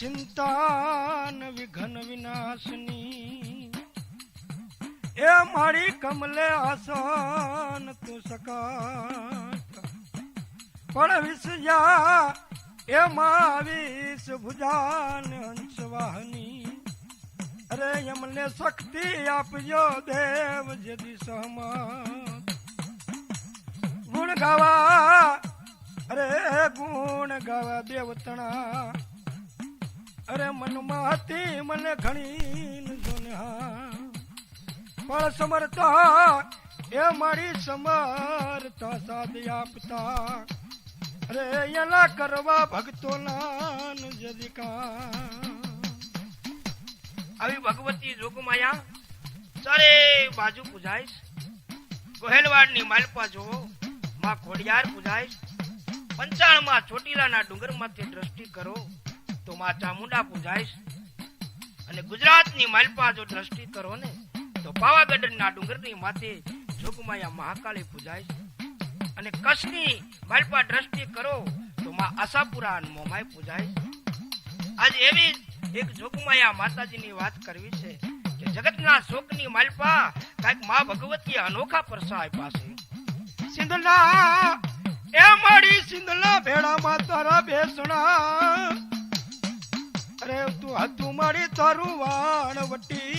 ચિંતાન વિઘન વિનાશની. એ મારી કમલે આસન, તું સકાટ પણ વિસજા એ માવીસ ભુજાન હંસવાહની. અરે એમને શક્તિ આપજો દેવ જદી સહમત. ગુણ ગાવા, અરે ગુણ ગાવા દેવતણા. અરે મનમાં હતી મને ઘણી પણ સમર્થા એ મારી સમર્થા સાદ આપતા. અરે એના કરવા ભક્તો આવી ભગવતી જોગમાયા, ચારે બાજુ પૂજાઈશ. ગોહેલવાડની માલપા જોવો માં ખોડિયાર પૂજાઈશ. પંચાણમાં ચોટીલાના ડુંગરમાંથી દ્રષ્ટિ કરો. તો માં ચામુંડા પૂજાઈશ અને ગુજરાતની માલપા જો દ્રષ્ટિ કરો ને, તો પાવાગઢના ડુંગરની માથે જોગમાયા મહાકાળી પૂજાઈશ અને કચ્છની માલપા દ્રષ્ટિ કરો, તો માં આશાપુરા મોમાય પૂજાઈશ આજ એવી એક જોગમાયા માતાજીની વાત કરવી છે કે જગતના શોકની માલપા કાંઈકમાં ભગવતી અનોખા પરસાય પાસે સિંધના, એ મારી સિંધના ભેડામાં તારા બેસણા. અરે તું હતું મારી તારું વાણ વટી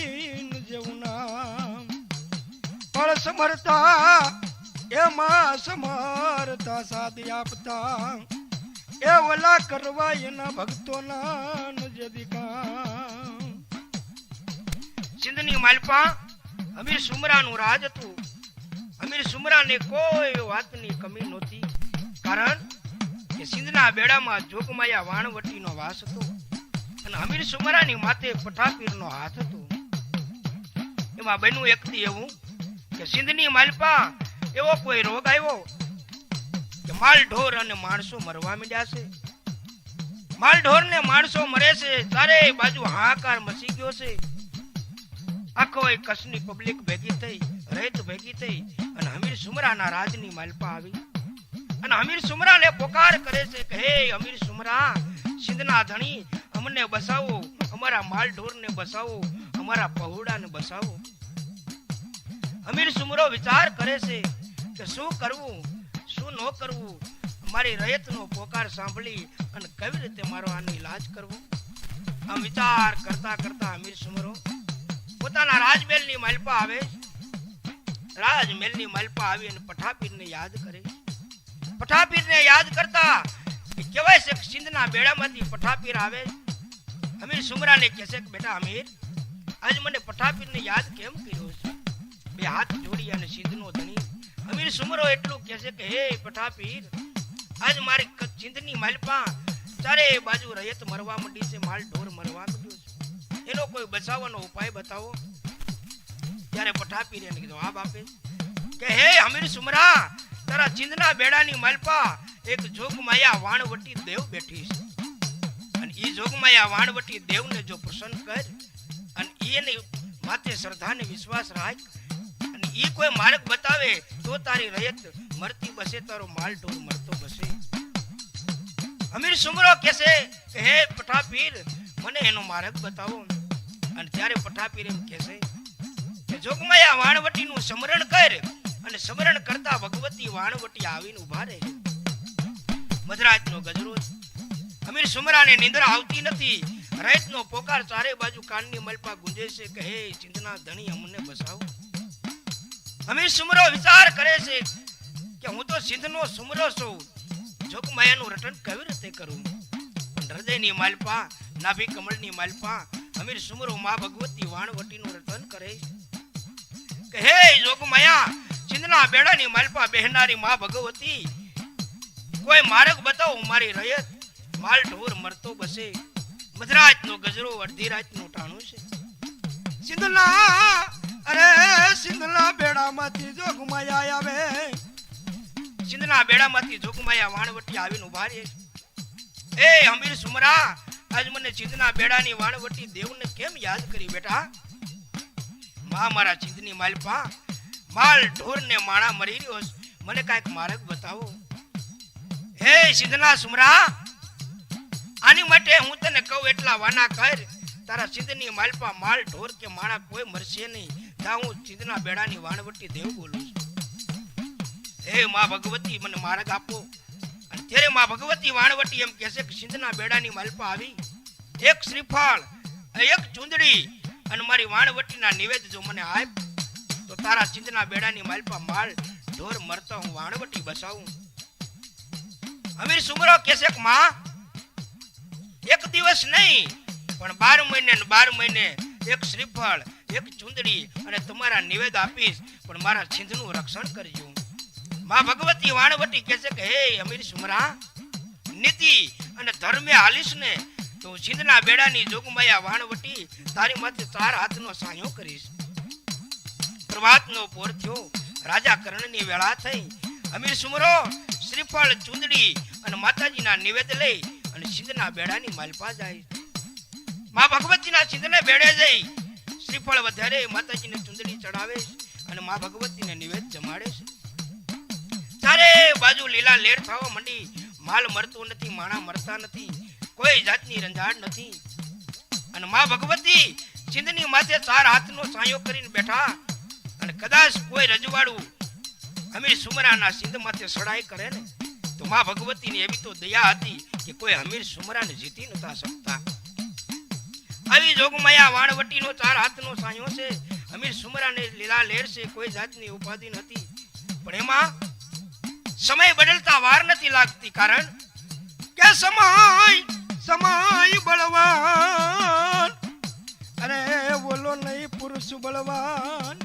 જેવું નામ. પણ સમરતા, એમાં સમરતા સાદી આપતા. એ ઓલા કરવા એના ભક્તોના કામ. સિંધની માલપા, અમીર સુમરાનું રાજ હતું. અમીર સુમરાને કોઈ વાતની કમી નહોતી. કારણ કે સિંધના બેડામાં જોગમાયા વાણવટીનો વાસ હતો. અને અમીર સુમરાની માથે પઠાપીરનો હાથ હતો. એમાં બન્યું એક દી એવું કે સિંધની માલપા એવો કોઈ રોગ આવ્યો કે માલ ઢોર અને માણસો મરવા મીડ્યા છે? માલ ઢોર ને માણસો મરે છે ચારે બાજુ હાહાકાર મચી ગયો છે. આખો એ કચ્છની પબ્લિક ભેગી થઈ, રેત ભેગી થઈ અને અમીર સુમરાના રાજની માલપા આવી. અને અમીર સુમરાને પોકાર કરે છે કે, હે અમીર સુમરા, સિંધના ધણી અમને બસાવો, અમારા માલ ઢોરને બસાવો, અમારા પહોડાને બસાવો. અમીર સુમરો વિચાર કરે છે કે શું કરવું, શું ન કરવું? મારી રયતનો પોકાર સાંભળી અને કેવી રીતે મારો આનો ઈલાજ કરવો? આમ વિચાર કરતા કરતા અમીર સુમરો પોતાના રાજમહેલની માલપા આવે રાજમહેલની માલપા આવી અને પઠાપીરને યાદ કરે પઠાપીરને યાદ કરતા કહેવાય છે સિંધના બેડામાંથી પઠાપીર આવે અમીર સુમરાને કહે છે કે, બેટા અમીર, આજ મને પઠાપીરને યાદ કેમ કર્યો છે? બે હાથ જોડી અને સિંધનો ધણી. અમીર સુમરો એટલું કહે કે, હે પઠાપીર આજ મારી સિંધની માલપા ચારે બાજુ રયત મરવા માંડી છે, માલ ઢોર મરવા માંડ્યો છે. એનો કોઈ બચાવવાનો ઉપાય બતાવો? ત્યારે પઠાપીર એને કીધું આ બાપે કે, હે અમીર સુમરા, તારા ચિંદના બેડાની માલપા, એક જોગ માયા વાણવટી દેવ બેઠી છે. ઈ જોગમાયા વાણવટી દેવને જો પ્રસન્ન કર અને એને માથે શ્રદ્ધા ને વિશ્વાસ રાખ અને ઈ કોઈ માર્ગ બતાવે તો તારી રયત મરતી બસે, તારો માલ ઢોર મરતો બસે. અમીર સુમરો કેસે હે પઠાપીર, મને એનો માર્ગ બતાવો. અને ત્યારે પઠાપીર એમ કેસે કે જોગમાયા વાણવટીનું સ્મરણ કર અને સ્મરણ કરતા ભગવતી વાણવટી આવીને ઊભા રહે. મધરાજનો ગજરો છે. અમીર સુમરાને નિંદ્રા આવતી નથી. રાતનો પોકાર ચારે બાજુ કાનની મલપા ગુંજે છે કે ચિંતના ધણી, અમને બસાવો. અમીર સુમરો વિચાર કરે છે કે, હું તો સિંધનો સુમરો છું. જોગમાયાનું રટન કેવી રીતે કરું? હૃદયની માલપા, નાભી કમળની માલપા અમીર સુમરો માં ભગવતી વાણવટીનું રટન કરે કહે હે, જોગમાયા, ચિંદના બેડાની માલપા બહેનારી માં ભગવતી, કોઈ માર્ગ બતાવો, મારી રયત માલ ઢોર મરતો બસે. મધરાતનો ગજરો અડધી રાતનું ટાણું છે. સિંધના, અરે સિંધના બેડામાંથી જો ગુમાયા આવે. સિંધના બેડામાંથી જોગમાયા વાણવટી આવીને ઊભા રહે. એ હમીર સુમરા, આજ મને ચિંતના બેડાની વાણવટી દેવને કેમ યાદ કરી બેટા? માં મારા ચિંતની માલપા, માલ ઢોર ને માણા મરી રહ્યો મને કાંઈક માર્ગ બતાવો. હે સિંધના સુમરા આની માટે હું તને કહું એટલા વાના કર તારા સિદ્ધની માલપા માલ ઢોર કે માણા કોઈ મરશે નહીં. તા હું સિદ્ધના બેડાની વાણવટી દેવ બોલું છું. હે માં ભગવતી, મને માર્ગ આપો. અને ત્યારે માં ભગવતી વાણવટી એમ કહેશે કે સિંધના બેડાની માલપા આવી. એક શ્રીફળ, એક ચુંદડી અને મારી વાણવટીના નિવેદ જો મને આપ, તો તારા સિંધના બેડાની માલપા માલ ઢોર મરતો હું વાણવટી બસાવું. અમીર સુમરો કહેશે કે માં એક દિવસ નહીં, પણ બાર મહિને બાર મહિને એક શ્રીફળ, એક ચુંદડી અને તમારા નિવેદ આપીશ, પણ મારા સિંધનું રક્ષણ કરજો. માં ભગવતી વાણવટી કહે છે કે, હે અમીર સુમરા, નીતિ અને ધર્મે હાલીશ ને, તો સિંધના બેડાની જોગમાયા વાણવટી તારી માથે ચાર હાથનો સાયો કરીશ. પ્રભાતનો પોર થયો. રાજા કર્ણની વેળા થઈ. અમીર સુમરો, શ્રીફળ, ચુંદડી અને માતાજીના નિવેદ લઈ અને સિંધના બેડાની માલપા જાય મા ભગવતીના સિંધને બેડે જઈ શ્રીફળ વધારે માતાજીને ચુંદડી ચડાવે અને મા ભગવતીને નિવેદ જમાડે છે. ચારે બાજુ લીલા લેર થવા મંડી માલ મરતો નથી, માણા મરતા નથી, કોઈ જાતની રંજાડ નથી. અને મા ભગવતી સિંધની માથે ચાર હાથનો સાયો કરીને બેઠા અને કદાચ કોઈ રજવાડું અમીર સુમરાના સિંધ માથે સડાઈ કરે ને, તો માં ભગવતીની એવી તો દયા હતી કે કોઈ હમીર સુમરાને જીતી નતા શકતા. આવી જોગમાયા વાણવટીનો ચાર હાથનો સાયો છે. હમીર સુમરાને લીલા લેર છે, કોઈ જાતની ઉપાધિ નથી. પણ એમાં સમય બદલતા વાર નથી લાગતી કારણ કે સમય સમય બળવાન. અરે બોલો નહીં પુરુષ બળવાન.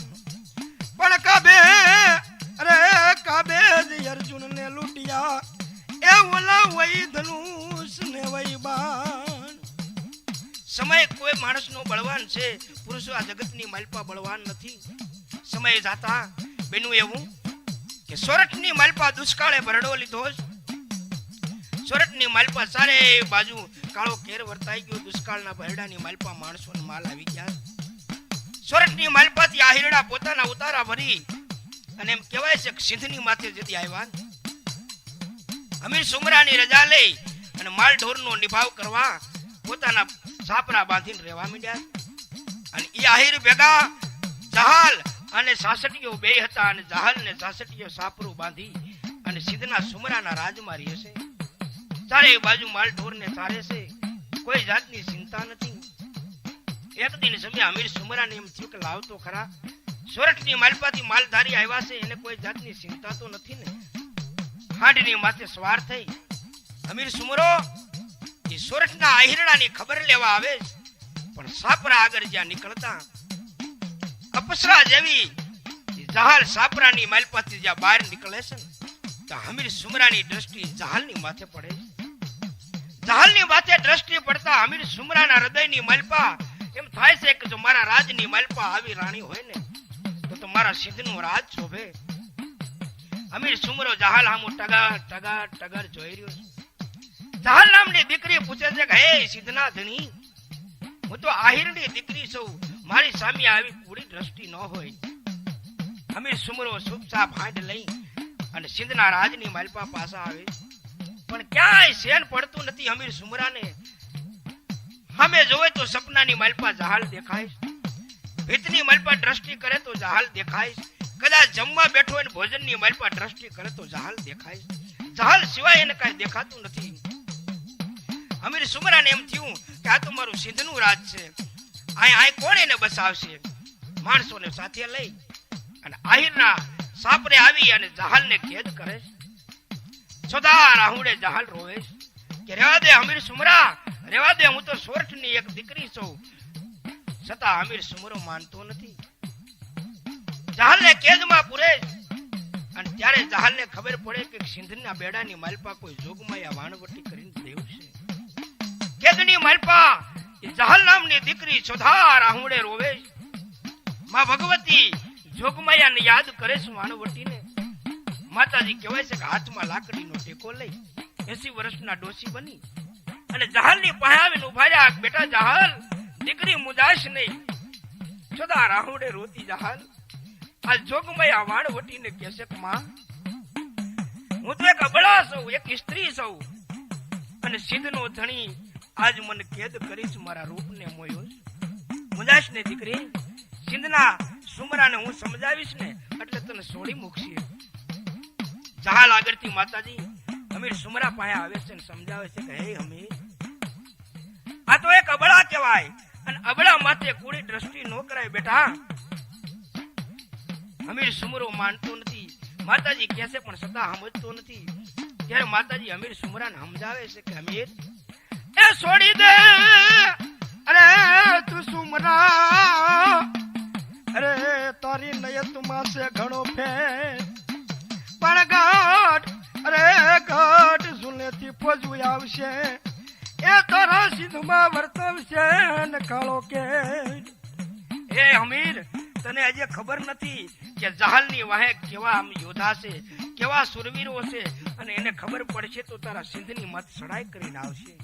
પણ કાબે, અરે કાબે અર્જુન ને લૂંટ્યા. ઓલા વઈ ધનુષ ને વઈ બાણ સમય કોઈ માણસનો બળવાન છે, પુરુષો આ જગતની માલપા બળવાન નથી સમય જાતા બેનું એવું કે સોરઠની માલપા દુષ્કાળે ભરડો લીધો. સોરઠની માલપા સારે બાજુ કાળો કેર વર્તાઈ ગયો, દુષ્કાળના ભરડાની માલપા માણસોને માલ આવી ગયા સોરઠની માલપાથી આ હિરડા પોતાના ઉતારા ભરી અને એમ કહેવાય છે કે સિંધની માથે જતી આવ્યા. અમીર સુમરાની રજા લઈ અને માલ ઢોરનો નિભાવ કરવા પોતાના સાપરા બાંધીને રહેવા માંડ્યા. અને એ આહિર ભેગા જહાલ અને સાસટીઓ બે હતા અને જહાલ ને સાસટીઓ સાપરું બાંધી અને સિદ્ધના સુમરાના રાજમાં રહે છે. ચારે બાજુ માલ ઢોરને ચારે છે. કોઈ જાતની ચિંતા નથી. એક દિન સમય અમીર સુમરાને એમ થયું કે લાવતો ખરા. સોરઠની માલપાથી માલધારી આવ્યા છે, એને કોઈ જાતની ચિંતા તો નથી ને. હાંડની માથે સવાર થઈ. અમીર સુમરો, એ સોરઠના આહિરડાની ખબર લેવા આવે પણ સાપરા આગળ જ્યાં નીકળતા, અપસરા જેવી જહાલ સાપરાની માલપાથી જ્યાં બહાર નીકળે છે તો હમીર સુમરાની દ્રષ્ટિ જહાલની માથે પડે જહાલની માથે દ્રષ્ટિ પડતા હમીર સુમરાના હૃદયની માલપા, એમ થાય છે કે જો મારા રાજની માલપા આવી રાણી હોય ને તો મારા સિદ્ધનું રાજ શોભે. અમીર સુમરો જહાલ હામું ટગા ટગર ટગર જોઈ રહ્યો છે. જહાલ નામની દીકરી પૂછે છે કે, હે સિદ્ધના ધણી હું તો આહિરની દીકરી છું. મારી સામે આવી કુડી દ્રષ્ટિ ન હોય. અમીર સુમરો સુપસા હાંડ લઈ અને સિંધના રાજની માલપા પાસા આવે. પણ ક્યાંય સેન પડતું નથી અમીર સુમરાને. અમે જોવે તો સપનાની માલપા જહાલ દેખાય. ભીતની માલપા દ્રષ્ટિ કરે તો જહાલ દેખાય. કદાચ જમવા બેઠો હોય ભોજનની માલપા દ્રષ્ટિ કરે તો જહાલ દેખાય. જહાલ સિવાય એને કાંઈ દેખાતું નથી. અમીર સુમરાને એમ થયું કે આ તો મારું સિંધનું રાજ છે. અહીં અહીં કોણ એને બસાવશે? માણસોને સાથે લઈ. અને આહિરના સાપરે આવી અને જહાલને કેદ કરે. સદા રાહુડે જહાલ રોવે કે રેવા દે અમીર સુમરા, રેવા દે, હું તો સોરઠની એક દીકરી છું. છતાં અમીર સુમરો માનતો નથી. જહાલને કેદમાં પૂરે. અને ત્યારે જહાલને ખબર પડે કે સિંધના બેડાની માલપા કોઈ જોગમાયા વાણવટી કરીને દેવ છે. કેદની માલપા? જહાલ નામની દીકરી સુધાર આહુડે રોવે. માં ભગવતી, જોગમાયાને યાદ કરે છે વાણવટીને માતાજી કહેવાય છે કે હાથમાં લાકડીનો ટેકો લઈ એસી વર્ષના ડોસી બની. અને જહાલની પાસે આવીને ઊભા રહ્યા બેટા જહાલ, દીકરી મુદાશ નહીં સદા રાહુડે રોતી જહાલ. આ જોગમયા વાણવટીને કહેશે કે માં, હું તો એક અબળા છું એક સ્ત્રી છું અને સિદ્ધનો ધણી આજ મને કેદ કરીશ, મારા રૂપને મોયો મુંજાશ ને દીકરી? સિંધના સુમરાને હું સમજાવીશ ને, એટલે તને સોળી મૂકશે. જહાલ આગળથી માતાજી, અમીર સુમરા પાસે આવે છે ને સમજાવે છે કે, હે અમીર, આ તો એક અબળા કહેવાય. અને અબળા માથે કુડી દ્રષ્ટિ નો કરાય બેટા. અમીર સુમરો માનતો નથી. માતાજી કહે છે, પણ સદા સમજતો નથી. ત્યારે માતાજી અમીર સુમરાને સમજાવે છે કે, અમીર, એ છોડી દે. અરે, તું સુમરા. અરે, તારી નયતમાં છે ઘણો ફેર. પણ ઘાટ, અરે, ઘાટ ઝુલેથી ફોજવું આવશે. એ તારા સિંધમાં વર્તવશે ને કાળો કે એ અમીર તને આજે ખબર નથી કે જહાલની વાહે કેવા આમ યોદ્ધા છે, કેવા સુરવીરો છે, અને એને ખબર પડશે તો તારા સિંધની મત સડાઈ કરીને આવશે.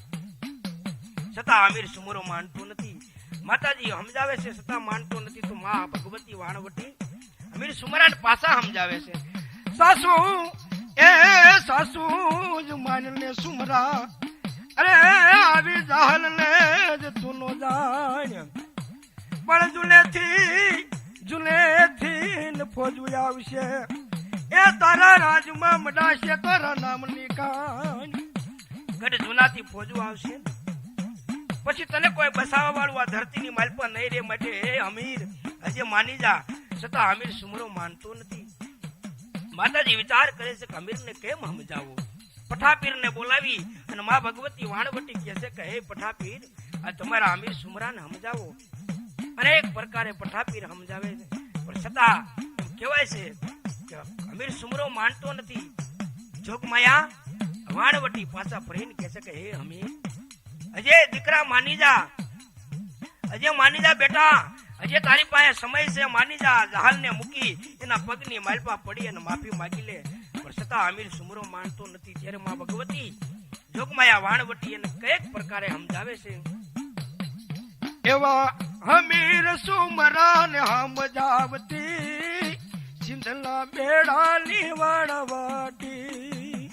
છતાં અમીર સુમરો માનતો નથી. માતાજી સમજાવે છે, છતાં માનતો નથી તો મા ભગવતી વાણવટી. અમીર સુમરાને પાછા સમજાવે છે. સાસુ, એ સાસુ જ માનને સુમરા. અરે, આવી જાહલ ને જ તું નો જાણ. પણ જુલેથી જુલેથી ને ફોજવું આવશે. એ તારા રાજમાં મડાશે તારા નામની કાન. ગઢ જૂનાથી ફોજવું આવશે. પછી તને કોઈ બસાવા વાળું આ ધરતીની માલ પર નહીં રે માટે. હે અમીર, હજે માની જા, છતાં અમીર સુમરો માનતો નથી. માતાજી વિચાર કરે છે કે અમીરને કેમ સમજાવો? પઠાપીરને બોલાવી અને મા ભગવતી વાણવટી કહે છે કે, હે પઠાપીર, આ તમારા અમીર સુમરાને સમજાવો. અનેક પ્રકારે પઠાપીર સમજાવે છે. પણ છતાં કહેવાય છે કે અમીર સુમરો માનતો નથી. જોગમાયા વાણવટી પાછા ફરીને કહે છે કે, હે અમીર અજય દીકરા માની જા અજય માની જા બેટા અજય તારી પાસે સમય છે માની જા જહાલને મૂકી એના પગની માલપા પડી અને માફી માગી લે. પણ છતાં અમીર સુમરો માનતો નથી. ત્યારે માં ભગવતી જોગમાયા વાણવટી એને કંઈક પ્રકારે સમજાવે છે. એવા હમીર સુમરા ને હમ જાવતી સિંધલા બેડાની વાળવાટી.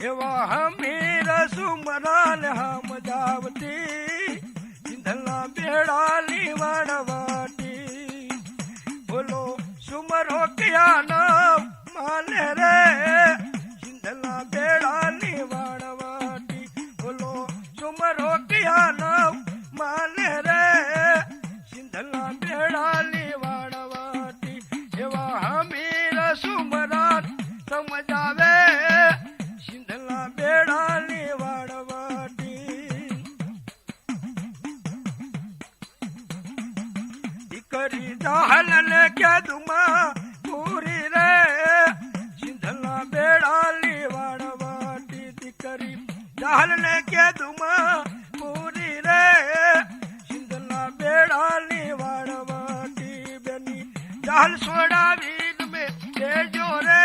એવા હમીર સુમરા ને હમ જાવતી સિંધલા બેડાની વાળવાટી. બોલો, સુમરો ક્યાં નામ માને રે? સિંધલા બેડાની વાળવાટી એવા હમીર સુમરાન સમજાવે. સિંધલા બેડાની વાળવાટી દીકરી જાહલ ને કદમાં પૂરી રે. સિંધલા બેડાલી વાળવાટી દીકરી જાહલ છોડાવી મે દેજો રે.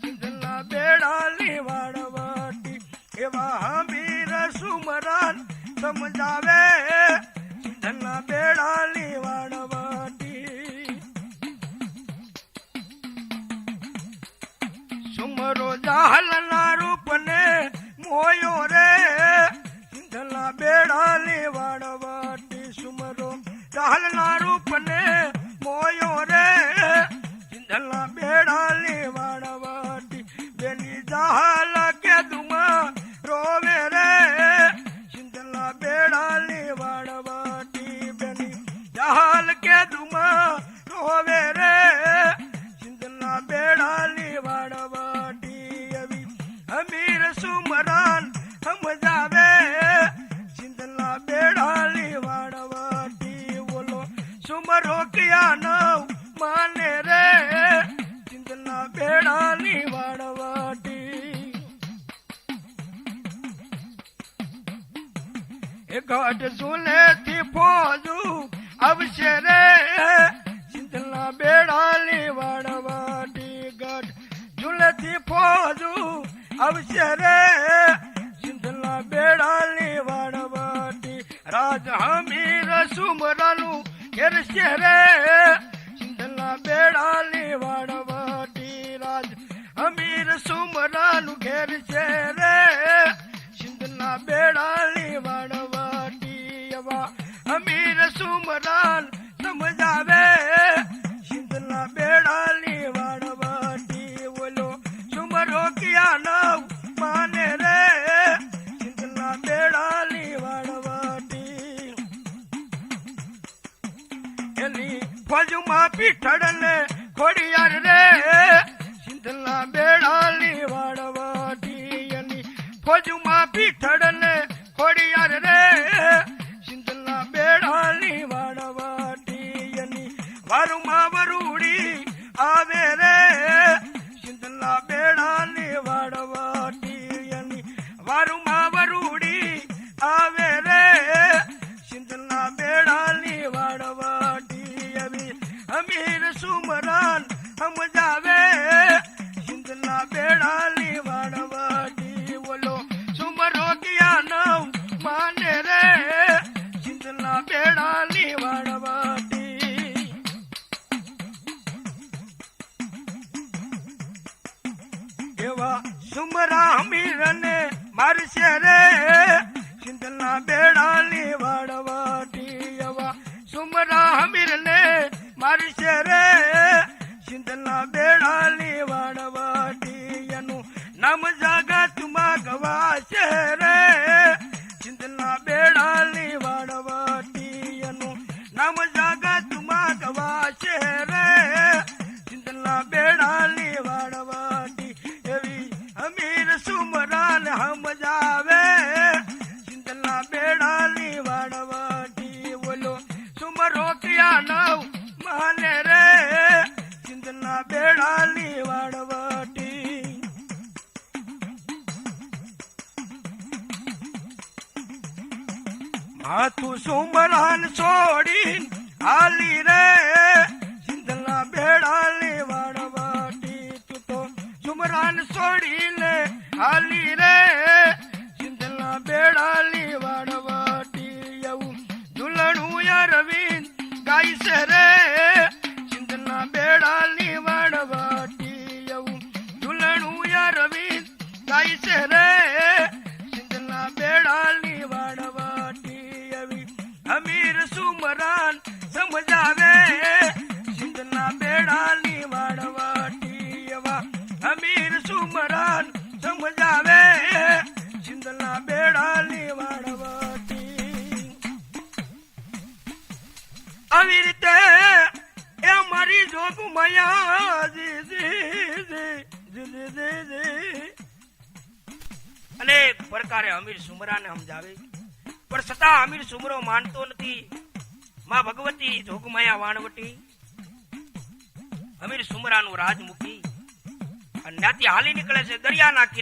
સિંધલા બેડાલી વાળવાટી સમજાવે. સુમરો જાહલના મોયો રે ધલા બેડાલી વાળવાટી સુમરો. જાહલના રૂપને મોયો રે ધલા બેડાલી વાળવાટી બેની જાહલ એ ગઢથી ફોજું આવશે રે. સિંધલા બેડાલી વાડવાટી ગઢ ઝૂલે થી ફોજું આવશે રે. સિંધલા બેડાલી વાડવાટી રાજ હમીર સુમરાનું ઘેરશે રે. સિંધલા બેડાલી વાડવાટી રાજ અમીર સુમરાનું ઘેર છે રે. સિંધના બેડાલી વાડવાટી સુમરાન સમજાવે સિંધના બેડાલી વાડવાટી ઓલો સુમરો કિયા નવ માને રે સિંધના બેડાલી વાડવાટી એની ફોજમાં પીઠળ ને ખોડિયાર રે સિંધના બેડાલી વાડવાટી એની ફોજમાં પીઠળ ને ખોડિયાર રે સિંધના સિંધના બેડાલી Ali.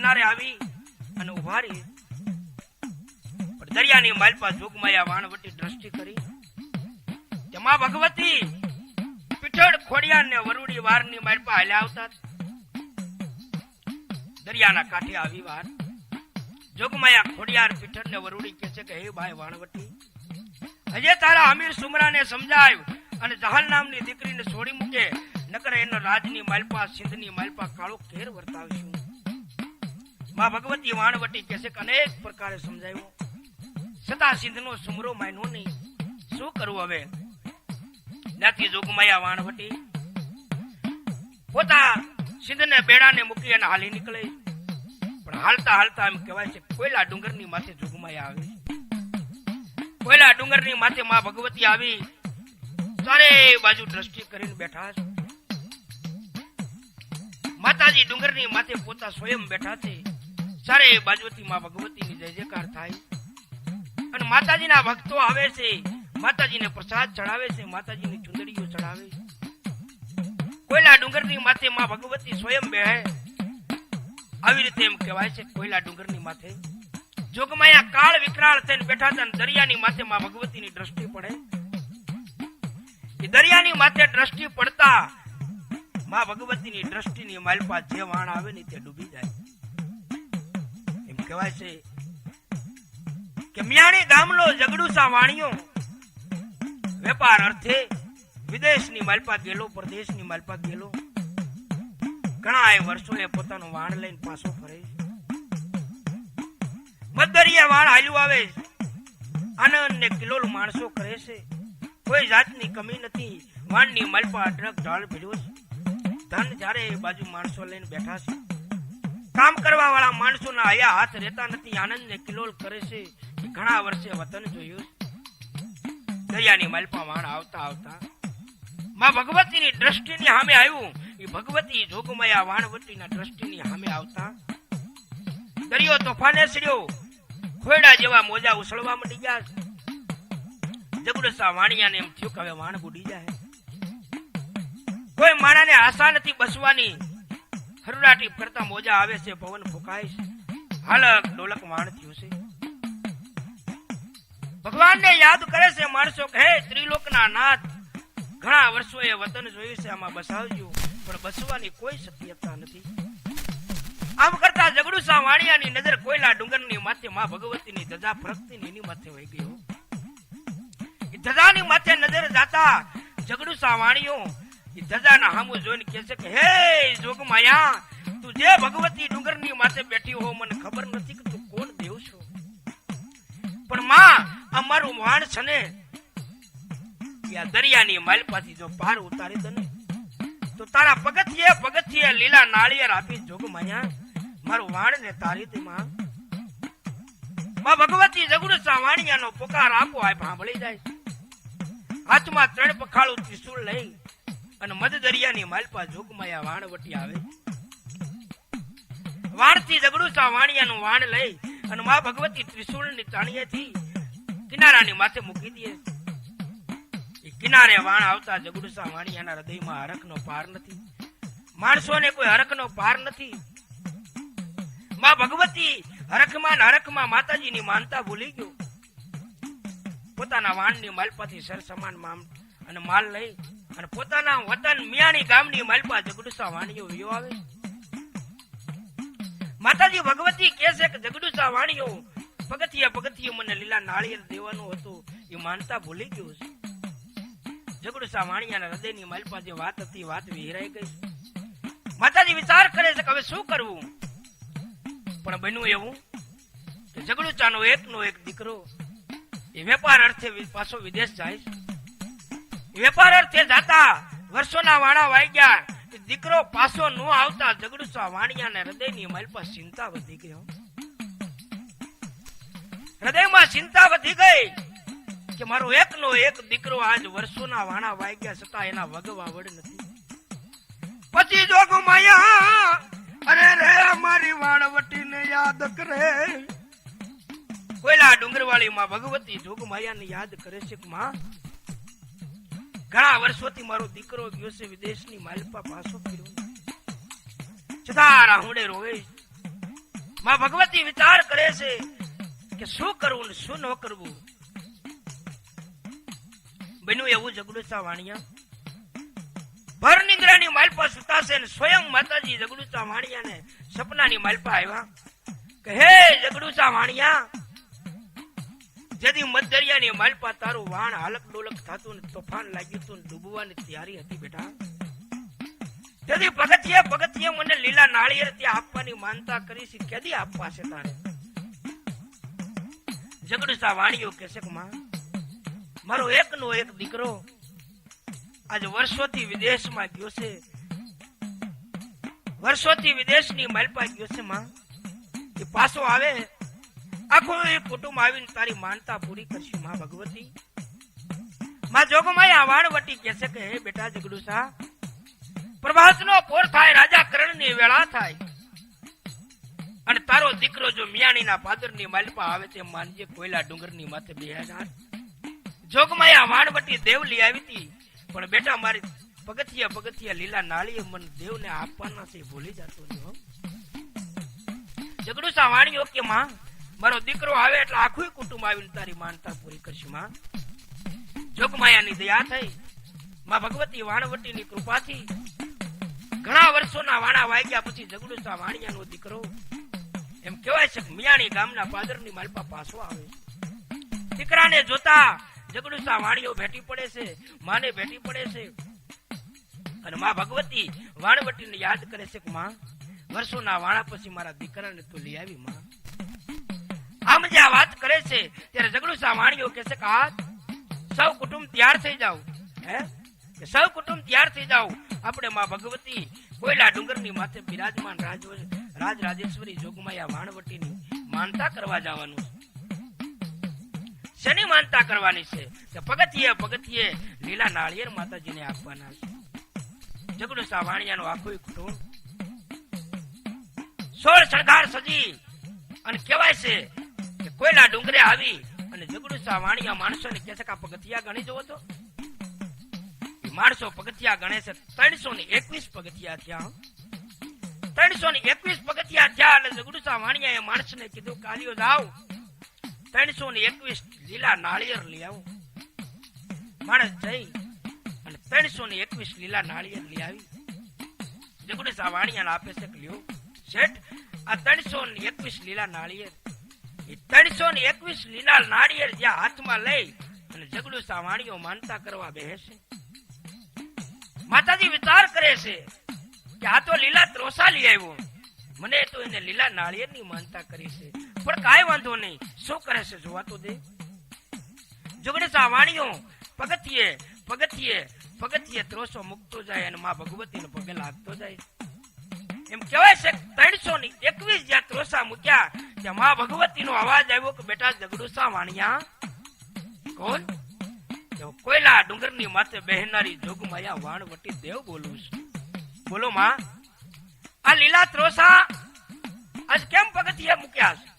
કિનારે આવી અને ઊભા રહી. દરિયાની માલપા જોગમાયા વાણવટી દ્રષ્ટિ કરી. કે ભગવતી પીઠળ ખોડિયાર ને વરુડી વારની માલપા હાલ્યા આવતા દરિયાના કાંઠે આવી વાર. જોગમાયા ખોડિયાર પીઠળ ને વરુડી કે છે કે, હે ભાઈ વાણવટી, હજે તારા અમીર સુમરાને સમજાય અને જહાલ નામની દીકરીને છોડી મૂકે. નકર એનો રાજની માલપા સિંધની માલપા કાળો ઘેર વર્તાવશું. માં ભગવતી વાણવટી કે છે અનેક પ્રકારે સમજાવ્યું છતાં સિંધનો સુમરો માન્યો નહીં. શું કરવું હવે? ત્યાંથી જોગમાયા વાણવટી. પોતા સિંધને બેડાને મૂકી અને હાલી નીકળે. પણ હાલતા હાલતા એમ કહેવાય છે કોયલા ડુંગરની માથે જોગમાયા આવે કોયલા ડુંગરની માથે માં ભગવતી આવી. ચારે બાજુ દ્રષ્ટિ કરીને બેઠા છે. માતાજી ડુંગરની માથે પોતા સ્વયં બેઠા છે. ચારે બાજુથી માં ભગવતીની જય જયકાર થાય. અને માતાજીના ભક્તો આવે છે. માતાજીને પ્રસાદ ચડાવે છે. માતાજીની ચુંદડીઓ ચડાવે કોયલા ડુંગરની માથે માં ભગવતી સ્વયં બેહે. આવી રીતે એમ કહેવાય છે કોયલા ડુંગરની માથે. જોગમાયા કાળ વિકરાળ થઈને બેઠા હતા દરિયાની માથે માં ભગવતીની દ્રષ્ટિ પડે. એ દરિયાની માથે દ્રષ્ટિ પડતા માં ભગવતીની દ્રષ્ટિની માલપા જે વાણ આવે ને તે ડૂબી જાય. કહેવાય છે કે મિયાણી ગામનો જગડુસા વાણિયો વેપાર અર્થે વિદેશની માલપા ગયેલો, પરદેશની માલપા ગયેલો. ઘણા એ પોતાનું વાણ લઈને પાછો ફરે મધદરિયા વાણ હાલ્યું આવે છે. આનંદ ને કિલોલ માણસો કરે છે. કોઈ જાતની કમી નથી. વાણની માલપા ડ્રગ ઢાળ ભીડ્યો છે. ધન જ્યારે બાજુ માણસો લઈને બેઠા છે કામ કરવા વાળા માણસોના હયા હાથ રહેતા નથી. આનંદ ને કિલોલ કરે છે ઘણા વર્ષે વતન જોયું. દરિયાની માલપા વાણ આવતા આવતા માં ભગવતીની દ્રષ્ટિની સામે આવ્યું. એ ભગવતી જોગમયા વાણવતીના દ્રષ્ટિની સામે આવતા. દરિયો તોફાને સડ્યો ખોયડા જેવા મોજા ઉછળવા મળી ગયા. જગડસા વાણિયાને એમ થયું કે હવે વાણ બુડી જાય. કોઈ માણાને આશા નથી બસવાની. હરડાટી ફરતા મોજા આવે છે, પવન ફૂંકાય છે. હાલક ડોલક માણ થયું છે. ભગવાનને યાદ કરે છે માણસો કહે ત્રિલોકના નાથ, ઘણા વર્ષોએ વતન જોયું છે, આમાં બસાવજો. પણ બસવાની કોઈ શક્યતા નથી. આમ કરતા જગડુસા વાણિયાની નજર કોયલા ડુંગરની માથે, માં ભગવતીની ધજા ફરકતી એની માથે વહી ગયો ધજાની માથે નજર જાતા જગડુસા વાણિયો એ ધજાના હામુ જોઈને કહે છે કે, હે જોગમાયા, તું જે ભગવતી ડુંગરની માથે બેઠી હો, મને ખબર નથી કે તું કોણ દેવ છો. પણ માં અમારું વાણ છે ને આ દરિયાની માલપાથી જો પાર ઉતારી દે તો તારા પગથિયે પગથિયે લીલા નાળિયેર આપી જોગમાયા, મારું વાણ ને તારી દે માં. માં ભગવતી જગુડસા સાવાણિયાનો પુકાર આપો આ સાંભળી જાય હાથમાં ત્રણ પખાળું ત્રિશુળ લઈ અને મધ દરિયાની માલપા જોગમાયા વાણવટી આવે. વાણથી જગડુસા વાણિયાનું વાણ લઈ અને મા ભગવતી ત્રિશુળની તાણીએથી કિનારાની માથે મૂકી દે. કિનારે વાણ આવતા જગડુસા વાણિયાના હૃદયમાં હરકનો પાર નથી. માણસોને કોઈ હરકનો પાર નથી. માં ભગવતી હરખમાં હરખમાં માતાજીની માનતા ભૂલી ગયો. પોતાના વાણની માલપાથી સર સમાન મામ અને માલ લઈ અને પોતાના વતન મિયાણી ગામની માલપા જગડુસા વાણીઓ વિયો આવે. માતાજી ભગવતી કહે છે કે જગડુસા વાણીઓ, પગથિયા, પગથિયે મને લીલા નાળિયેર દેવાનું હતું. એ માનતા ભૂલી ગયો છે. જગડુસા વાણિયાના હૃદયની માલપા જે વાત હતી, વાત વિહરાઈ ગઈ. માતાજી વિચાર કરે છે કે હવે શું કરવું? પણ બન્યું એવું કે જગડુચાનો એકનો એક દીકરો, એ વેપાર અર્થે પાછો વિદેશ જાય છે. વેપાર અર્થે જાતા વર્ષોના વાણા વાગ્યા દીકરો પાછો ન આવતા જગડુસા વાણિયાને હૃદયની માલપા ચિંતા વધી ગયો હૃદયમાં ચિંતા વધી ગઈ કે મારો એકનો એક દીકરો આજ વર્ષોના વાણા વાગ્યા છતાં એના વગવા વડ નથી. પછી જોગ માયા, અરે રે મારી વાણવટીને યાદ કરે. કોયલા ડુંગરવાળી માં ભગવતી જોગમાયાને યાદ કરે છે કે માં? ઘણા વર્ષોથી મારો દીકરો ગયો છે વિદેશની માલપા પાછો ફર્યો છતાં રાહુડે રોવે માં ભગવતી વિચાર કરે છે કે શું કરવું ને શું ન કરવું. બન્યું એવું જગડુસા વાણિયા. ભર નિંદ્રાની માલપા સુતાશે ને સ્વયં માતાજી જગડુસા વાણિયાને સપનાની માલપા આવ્યા. કે હે જગડુસા વાણિયા જેથી મધદરિયાની માલપા તારું વાણ હાલક ડોલક થતું ને તોફાન લાગ્યું તું ડૂબવાની તૈયારી હતી બેટા. તેથી પગથિયે પગથિયે મને લીલા નાળિયેર ત્યાં આપવાની માનતા કરી છે, કેદી આપવા છે તારે? જગડુસા વાણીઓ કેશકમાં, મારો એકનો એક દીકરો આજે વર્ષોથી વિદેશમાં ગયો છે. વર્ષોથી વિદેશની માલપા ગયો છે માં. એ પાછો આવે આખું એ કુટુંબ આવીને તારી માનતા પૂરી કરશે, માં ભગવતી. માં જોગમાઈ આ વાણવટી કહે છે કે, હે બેટા જગડુસા પ્રભાસનો પોર થાય, રાજા કરણની વેળા થાય. અને તારો દીકરો જો મિયાણીના પાદરની માલપા આવે તે માનજે કોયલા ડુંગરની માથે બે હજાર. જોગમાઈ આ વાણવટી દેવ લઈ આવી હતી, પણ બેટા મારી પગથિયા પગથિયા લીલા નાળીએ મન દેવને આપવાના છે, ભૂલી જતો. જગડુસા વાણીઓ કે, માં મારો દીકરો આવે એટલે આખું કુટુંબ આવીને તારી માનતા પૂરી કરશે, માં. જોગમાયાની દયા થઈ. માં ભગવતી વાણવટીની કૃપાથી ઘણા વર્ષોના વાણા વાગ્યા પછી જગડુસા વાણિયાનો દીકરો એમ કહેવાય છે મિયાણી ગામના પાદરની માલપા પાછો આવે દીકરાને જોતા જગડુસા વાણીઓ ભેટી પડે છે, માને ભેટી પડે છે. અને માં ભગવતી વાણવટીને યાદ કરે છે કે, માં, વર્ષોના વાણા પછી મારા દીકરાને તું લઈ આવી, માં. આમ જે આ વાત કરે છે, ત્યારે જગડુસા વાણીઓ કે છે કા? સૌ કુટુંબ તૈયાર થઈ જાવ હે? સૌ કુટુંબ તૈયાર થઈ જાવ આપણે માં ભગવતી કોયલા ડુંગરની માથે બિરાજમાન રાજ રાજ રાજેશ્વરી જોગમાયા વાણવટીની માનતા કરવા જવાનું છે. શેની માનતા કરવાની છે? કે પગથિયે પગથિયે લીલા નાળિયેર માતાજીને આપવાના છે. જગડુસા વાણિયાનો આખું કુટુંબ. સોળ શણગાર સજી. અને કહેવાય છે કે ડુંગરે આવી અને જગડુસા વાણિયા માણસોને કે છે કે પગથિયા ગણી જવો તો. માણસો પગથિયા ગણે છે ત્રણસો ને એકવીસ પગથિયા થયા. ત્રણસો ને એકવીસ પગથિયા થયા એટલે જગડુસા વાણિયા એ માણસને કીધું કાલિયો જાવ ત્રણસો ને એકવીસ લીલા નાળિયેર લઈ આવો. માણસ જઈ અને ત્રણસો ને એકવીસ લીલા નાળિયેર લઈ આવી. જગડુસા વાણિયા આપે છે લ્યો. શેઠ, આ ત્રણસો ને એકવીસ લીલા નાળિયેર ત્રણસો ને એકવીસ લીલા નાળિયેર જ્યાં હાથમાં લઈ અને જગડુસા વાણીઓ માનતા કરવા બેસે. માતાજી વિચાર કરે છે કે આ તો લીલા ત્રોસા આવ્યો. મને તો એને લીલા નાળિયેરની માનતા કરી છે. પણ કાંઈ વાંધો નહીં. શું કરે છે જોવા તો દે. જુગડેસા વાણીઓ પગથિયે પગથિયે પગથિયે ત્રોસો મૂકતો જાય અને માં ભગવતીને પગે લાગતો જાય. એમ કહેવાય છે ત્રણસો ની એકવીસ જ્યાં ત્રોસા મૂક્યા માં ભગવતી નો અવાજ આવ્યો કે બેટા જગડુસા વાણિયા? કોણ? કોયલા ડુંગરની માથે બહેનારી જોગમાયા વાણવટી દેવ બોલું છું. બોલો માં, આ લીલા ત્રોસા આજ કેમ પગથિયે મૂક્યા છે?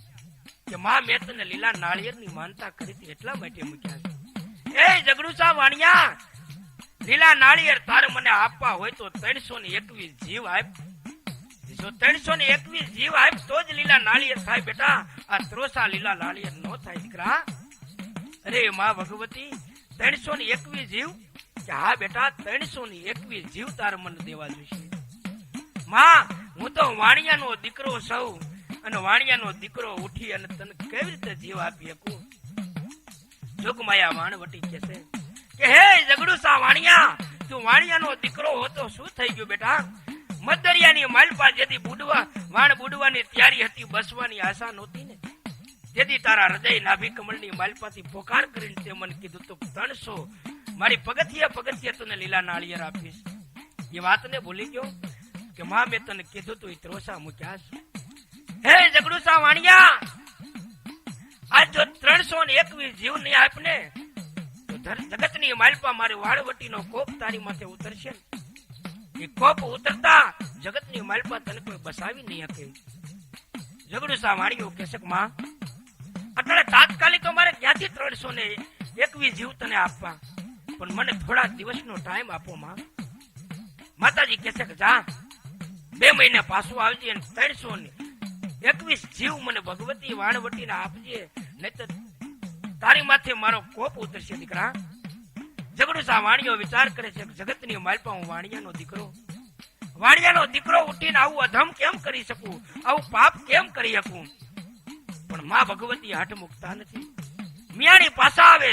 કે માં મેં તને લીલા નાળિયેરની માનતા કરી એટલા માટે મૂક્યા છે. એ જગડુસા વાણિયા? લીલા નાળિયેર તારે મને આપવા હોય તો ત્રણસો ને એકવીસ જીવ આપ જો ત્રણસો ને એકવીસ જીવ આપ, તો જ લીલા નાળીએ થાય બેટા. આ ત્રોસા લીલા નાળીએ નો થાય દીકરા. અરે માં ભગવતી, ત્રણસો ને એકવીસ જીવ? કે હા બેટા, ત્રણસો ને એકવીસ જીવ તાર મન દેવા જોઈશે. માં, હું તો વાણિયાનો દીકરો સૌ અને વાણિયાનો દીકરો ઉઠી અને તને કેવી રીતે જીવ આપી શકું? જોગમાયા વાણવટી કે છે કે, હે જગડુસા વાણિયા, તું વાણિયાનો દીકરો હોતો શું થઈ ગયું બેટા? મદરિયાની માલપા જેથી બુડવા, વાણ બુડવાની તૈયારી હતી, બસવાની આશા નહોતી ને. જેથી તારા હૃદય નાભી કમળની માલપાથી પોકાર કરીને તે મને કીધું, તો ત્રણસો, મારી પગથિયા પગથિયે તને લીલા નાળિયેર આપીશ. એ વાતને ભૂલી ગયો કે માં, મેં તને કીધું તું, એ ત્રોસા મૂક્યા હે જગડુસા વાણિયા આજ જો ત્રણસો ને એકવીસ જીવ નહીં આપને જગતની માલપા મારી વાળવટી નો કોપ તારી માથે ઉતરશે ને. એ કોપ ઉતરતા જગતની માલપા તને કોઈ બસાવી નહીં શકે. જગડુસા વાણીઓ કે છે માં અત્યારે તાત્કાલિક અમારે મારે ક્યાંથી ત્રણસો ને એકવીસ જીવ તને આપવા. પણ મને થોડા દિવસનો ટાઈમ આપો માં. માતાજી કેશક, જા. બે મહિના પાછું આવજે અને ત્રણસો ને એકવીસ જીવ મને ભગવતી વાણવટી ને આપજે. નહીં તો તારી માથે મારો કોપ ઉતરશે, દીકરા. જગડુસા વાણિયો વિચાર કરે છે જગતની માલપા હું વાણિયાનો દીકરો. વાણિયાનો દીકરો ઉઠીને આવું અધમ કેમ કરી શકું? આવું પાપ કેમ કરી શકું? પણ માં ભગવતી હાથ મુકતા નથી. મિયાણી પાછા આવે.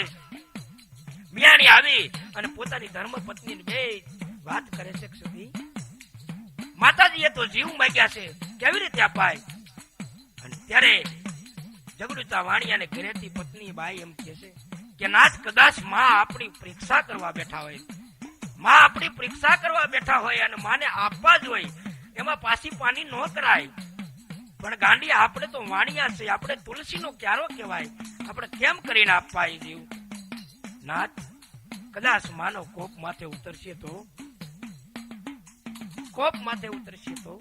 મિયાણી આવી અને પોતાની ધર્મ પત્ની બે વાત કરે છે સુધી સુધી, માતાજીએ તો જીવ માગ્યા છે. કેવી રીતે અપાય? અને ત્યારે જગડુતા વાણિયાને ઘરેથી પત્ની બાઈ એમ કહે છે કે નાથ કદાચમાં આપણી પરીક્ષા કરવા બેઠા હોય. માં આપણી પરીક્ષા કરવા બેઠા હોય અને માને આપવા જ હોય, એમાં પાછી પાણી ન કરાય. પણ ગાંડી, આપણે તો વાણિયા છે, આપણે તુલસી નો ક્યારો કહેવાય. આપણે કેમ કરીને આપવા એ દેવું નાથ, કદાચ માનો કોપ માથે ઉતરશે તો? કોપ માથે ઉતરશે તો?